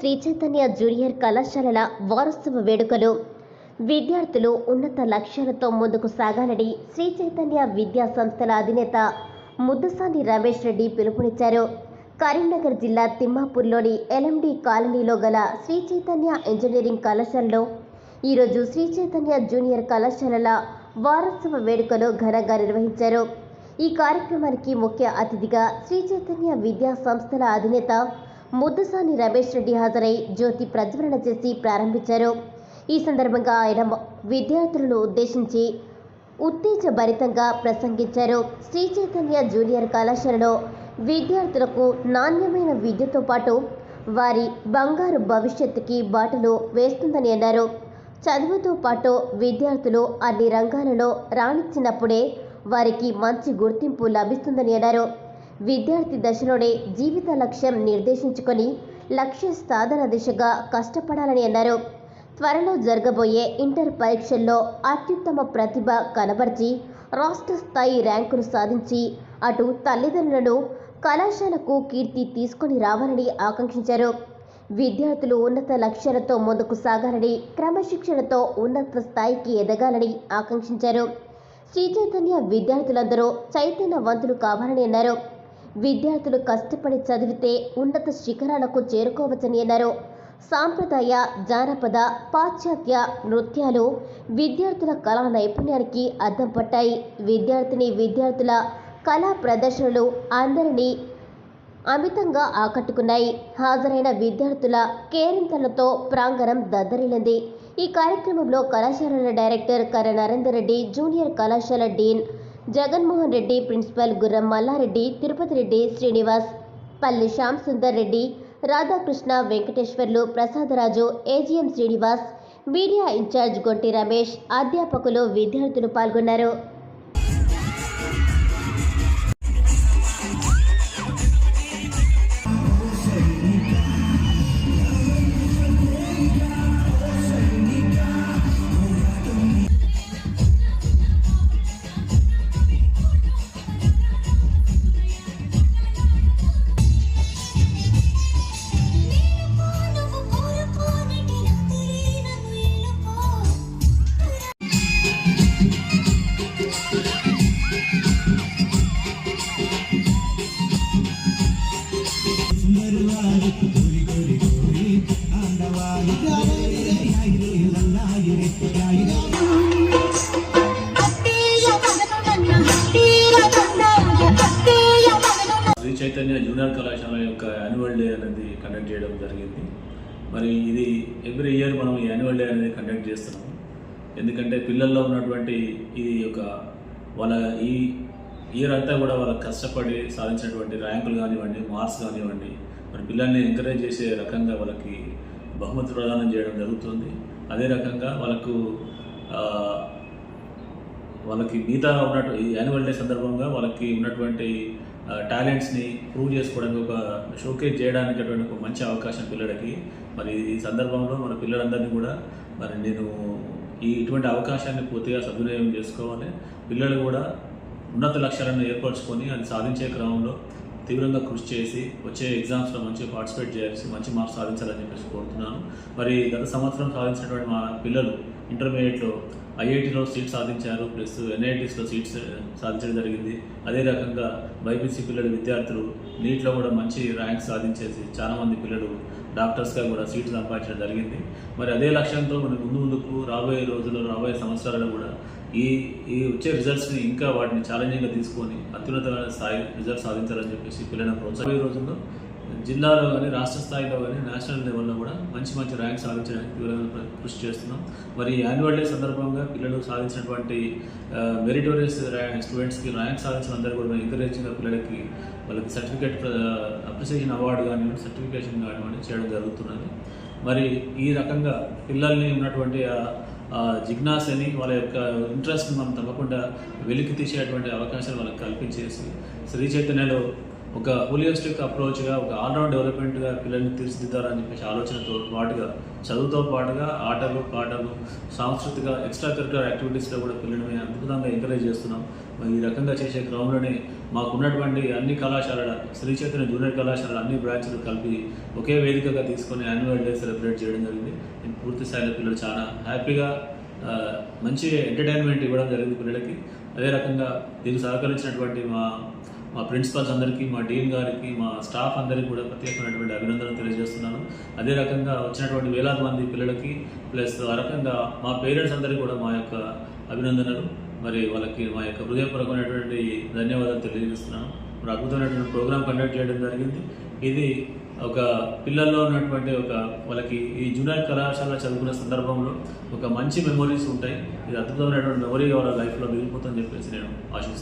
Shri Chaitanya junior కళాశాలల వారోత్సవ వేడుకలు. విద్యార్థులు ఉన్నత లక్ష్యాలతో ముందుకు సాగాలని శ్రీ చైతన్య విద్యా సంస్థల అధినేత ముద్దుసాని రమేష్ రెడ్డి పిలుపునిచ్చారు. కరీంనగర్ జిల్లా తిమ్మాపూర్లోని ఎల్ఎండి కాలనీలో గల శ్రీ చైతన్య ఇంజనీరింగ్ కళాశాలలో ఈరోజు శ్రీ చైతన్య జూనియర్ కళాశాలల వారోత్సవ వేడుకలు ఘనంగా నిర్వహించారు. ఈ కార్యక్రమానికి ముఖ్య అతిథిగా శ్రీ చైతన్య విద్యా సంస్థల అధినేత ముద్దుసాని రమేష్ రెడ్డి హాజరై జ్యోతి ప్రజ్వలన చేసి ప్రారంభించారు. ఈ సందర్భంగా ఆయన విద్యార్థులను ఉద్దేశించి ఉత్తేజభరితంగా ప్రసంగించారు. శ్రీ చైతన్య జూనియర్ కళాశాలలో విద్యార్థులకు నాణ్యమైన విద్యతో పాటు వారి బంగారు భవిష్యత్తుకి బాటలు వేస్తుందని అన్నారు. చదువుతో పాటు విద్యార్థులు అన్ని రంగాలలో రాణించినప్పుడే వారికి మంచి గుర్తింపు లభిస్తుందని అన్నారు. విద్యార్థి దశలోనే జీవిత లక్ష్యం నిర్దేశించుకొని లక్ష్య సాధన దిశగా కష్టపడాలని అన్నారు. త్వరలో జరగబోయే ఇంటర్ పరీక్షల్లో అత్యుత్తమ ప్రతిభ కనబర్చి రాష్ట్ర స్థాయి ర్యాంకులు సాధించి అటు తల్లిదండ్రులను కళాశాలకు కీర్తి తీసుకొని రావాలని ఆకాంక్షించారు. విద్యార్థులు ఉన్నత లక్ష్యాలతో ముందుకు సాగాలని క్రమశిక్షణతో ఉన్నత స్థాయికి ఎదగాలని ఆకాంక్షించారు. శ్రీ చైతన్య విద్యార్థులందరూ చైతన్యవంతులు కావాలని అన్నారు. విద్యార్థులు కష్టపడి చదివితే ఉన్నత శిఖరాలకు చేరుకోవచ్చని అన్నారు. సాంప్రదాయ జానపద పాశ్చాత్య నృత్యాలు విద్యార్థుల కళా నైపుణ్యానికి అద్దం పట్టాయి. విద్యార్థిని విద్యార్థుల కళా ప్రదర్శనలు అందరినీ అమితంగా ఆకట్టుకున్నాయి. హాజరైన విద్యార్థుల కేరింతలతో ప్రాంగణం దద్దరిల్లింది. ఈ కార్యక్రమంలో కళాశాలల డైరెక్టర్ కర నరేందర్ రెడ్డి జూనియర్ కళాశాల dean Jaganmohan Reddy principal Gurram Mallareddy Tirupati Reddy Srinivas Palli Shyam Sundar Reddy Radhakrishna Venkateswarlu Prasadaraju AGM Srinivas media in charge Gonti Ramesh అధ్యాపకులు విద్యార్థులు పాల్గొన్నారు. చైతన్య జూనియర్ కళాశాల యొక్క యాన్యువల్ డే అనేది కండక్ట్ చేయడం జరిగింది. మరి ఇది ఎవ్రీ ఇయర్ మనం ఈ యాన్యువల్ డే అనేది కండక్ట్ చేస్తున్నాం. ఎందుకంటే పిల్లల్లో ఉన్నటువంటి ఇది ఒక వాళ్ళ ఈ ఇయర్ అంతా కూడా వాళ్ళ కష్టపడి సాధించినటువంటి ర్యాంకులు కానివ్వండి మార్క్స్ కానివ్వండి మరి పిల్లల్ని ఎంకరేజ్ చేసే రకంగా వాళ్ళకి బహుమతి ప్రదానం చేయడం జరుగుతుంది. అదే రకంగా వాళ్ళకు వాళ్ళకి మిగతా ఉన్నట్టు ఈ యాన్యువల్ డే సందర్భంగా వాళ్ళకి ఉన్నటువంటి టాలెంట్స్ని ప్రూవ్ చేసుకోవడానికి ఒక షోకేజ్ చేయడానికి అటువంటి ఒక మంచి అవకాశం పిల్లలకి. మరి ఈ సందర్భంలో మన పిల్లలందరినీ కూడా మరి నేను ఈ ఇటువంటి అవకాశాన్ని పూర్తిగా సద్వినియోగం చేసుకోవాలి. పిల్లలు కూడా ఉన్నత లక్ష్యాలను ఏర్పరచుకొని అది సాధించే క్రమంలో తీవ్రంగా కృషి చేసి వచ్చే ఎగ్జామ్స్లో మంచిగా పార్టిసిపేట్ చేయాల్సి మంచి మార్క్స్ సాధించాలని చెప్పేసి కోరుతున్నాను. మరి గత సంవత్సరం సాధించినటువంటి మా పిల్లలు ఇంటర్మీడియట్లో ఐఐటిలో సీట్ సాధించారు ప్లస్ ఎన్ఐటీస్లో సీట్స్ సాధించడం జరిగింది. అదే రకంగా బైపీసీ పిల్లలు విద్యార్థులు నీట్లో కూడా మంచి ర్యాంక్ సాధించేసి చాలామంది పిల్లలు డాక్టర్స్గా కూడా సీట్లు సంపాదించడం జరిగింది. మరి అదే లక్ష్యంతో మనం ముందు ముందుకు రాబోయే రోజుల్లో రాబోయే సంవత్సరాల్లో కూడా ఈ ఈ వచ్చే రిజల్ట్స్ని ఇంకా వాటిని ఛాలెంజింగ్గా తీసుకొని అత్యున్నతమైన స్థాయి రిజల్ట్స్ సాధించాలని చెప్పేసి పిల్లలను ప్రోత్సాహం రోజుల్లో జిల్లాలో కానీ రాష్ట్ర స్థాయిలో కానీ నేషనల్ లెవెల్లో కూడా మంచి మంచి ర్యాంక్ సాధించడానికి తీవ్రంగా కృషి చేస్తున్నాం. మరి యాన్యువల్ డే సందర్భంగా పిల్లలు సాధించినటువంటి మెరిటోరియస్ స్టూడెంట్స్కి ర్యాంక్ సాధించిన అందరూ కూడా ఎంకరేజ్గా పిల్లలకి వాళ్ళకి సర్టిఫికేట్ అప్రిసియేషన్ అవార్డు కానివ్వండి సర్టిఫికేషన్ కానివ్వండి చేయడం జరుగుతున్నది. మరి ఈ రకంగా పిల్లల్ని ఉన్నటువంటి జిజ్ఞాసని వాళ్ళ యొక్క ఇంట్రెస్ట్ని మనం తప్పకుండా వెలికి తీసేటువంటి అవకాశాలు వాళ్ళకి కల్పించేసి శ్రీ చైతన్యలో ఒక హోలియస్టిక్ అప్రోచ్గా ఒక ఆల్రౌండ్ డెవలప్మెంట్గా పిల్లల్ని తీర్చిదిద్దారని చెప్పేసి ఆలోచనతో పాటుగా చదువుతో పాటుగా ఆటలు పాటలు సాంస్కృతిక ఎక్స్ట్రా కరికులర్ యాక్టివిటీస్లో కూడా పిల్లల్ని మేము అద్భుతంగా ఎంకరేజ్ చేస్తున్నాం. ఈ రకంగా చేసే క్రమంలోనే మాకు ఉన్నటువంటి అన్ని కళాశాలల శ్రీ చైతన్య జూనియర్ కళాశాలల అన్ని బ్రాంచ్లు కలిపి ఒకే వేదికగా తీసుకొని యాన్యువల్ డే సెలబ్రేట్ చేయడం జరిగింది. పూర్తి స్థాయిలో పిల్లలు చాలా హ్యాపీగా మంచి ఎంటర్టైన్మెంట్ ఇవ్వడం జరిగింది పిల్లలకి. అదే రకంగా దీనికి సహకరించినటువంటి మా మా ప్రిన్సిపల్స్ అందరికీ మా డీన్ గారికి మా స్టాఫ్ అందరికీ కూడా ప్రత్యేకమైనటువంటి అభినందనలు తెలియజేస్తున్నాను. అదే రకంగా వచ్చినటువంటి వేలాది మంది పిల్లలకి ప్లస్ ఆ రకంగా మా పేరెంట్స్ అందరికీ కూడా మా యొక్క అభినందనలు. మరి వాళ్ళకి మా యొక్క హృదయపూర్వకమైనటువంటి ధన్యవాదాలు తెలియజేస్తున్నాను. మరి అద్భుతమైనటువంటి ప్రోగ్రామ్ కండక్ట్ చేయడం జరిగింది. ఇది ఒక పిల్లల్లో ఉన్నటువంటి ఒక వాళ్ళకి ఈ జూనియర్ కళాశాల చదువుకునే సందర్భంలో ఒక మంచి మెమొరీస్ ఉంటాయి. ఇది అద్భుతమైనటువంటి మెమొరీగా వాళ్ళ లైఫ్లో మిగిలిపోతుందని చెప్పేసి నేను ఆశిస్తున్నాను.